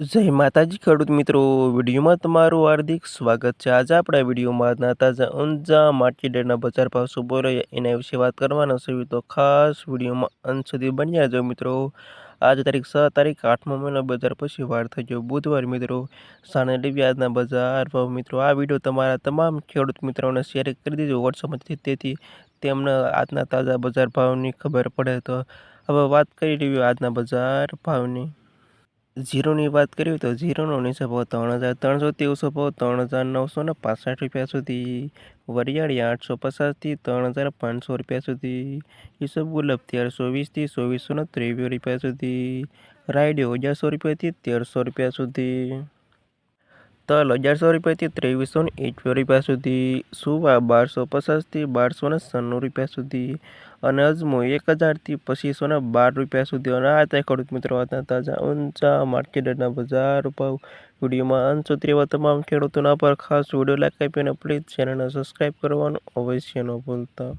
જય માતાજી, ખેડૂત મિત્રો. વિડીયોમાં તમારું હાર્દિક સ્વાગત છે. આજે આપણા વિડીયોમાં તાજા, ઊંઝા માર્કેટના બજાર ભાવ શું રહ્યા એના વિશે વાત કરવાના છે. તો ખાસ વિડીયોમાં અંત સુધી બન્યા જો મિત્રો. આજે તારીખ છ તારીખ, આઠમો મહિનો બજાર પછી વાર થઈ ગયો બુધવાર મિત્રો. સાને વ્યાજના બજાર ભાવ મિત્રો. આ વીડિયો તમારા તમામ ખેડૂત મિત્રોને શેર કરી દીધો વોટ્સઅપમાંથી તેથી તેમને આજના તાજા બજાર ભાવની ખબર પડે તો હવે વાત કરી રહ્યું આજના બજાર ભાવની. ઝીરોની વાત કરીએ તો ઝીરોનો નીચે ત્રણ હજાર ત્રણસોથી ઓછો ભાવ ત્રણ હજાર નવસો ને પાસઠ રૂપિયા સુધી. વરિયાળી આઠસો પચાસથી ત્રણ હજાર પાંચસો રૂપિયા સુધી. ઈસબ ગુલાબ તેરસો વીસથી ચોવીસો ને ત્રેવીસ રૂપિયા સુધી. રાયડો અગિયારસો રૂપિયાથી તેરસો રૂપિયા સુધી. તલ અગિયારસો રૂપિયાથી ત્રેવીસો ને રૂપિયા સુધી, સુવા બારસો પચાસથી બારસો ને રૂપિયા સુધી અને અજમો એક હજારથી પચીસો બાર રૂપિયા સુધી. અને આ ત્યાં ખેડૂત મિત્રો હતા તાજા, ઊંચા માર્કેટના બજાર ભાવ. વિડીયોમાં અંત એવા તમામ ખેડૂતોના પર ખાસ વીડિયો લાઈક આપીને પ્લીઝ ચેનલને સબસ્ક્રાઈબ કરવાનું અવશ્ય ન ભૂલતા.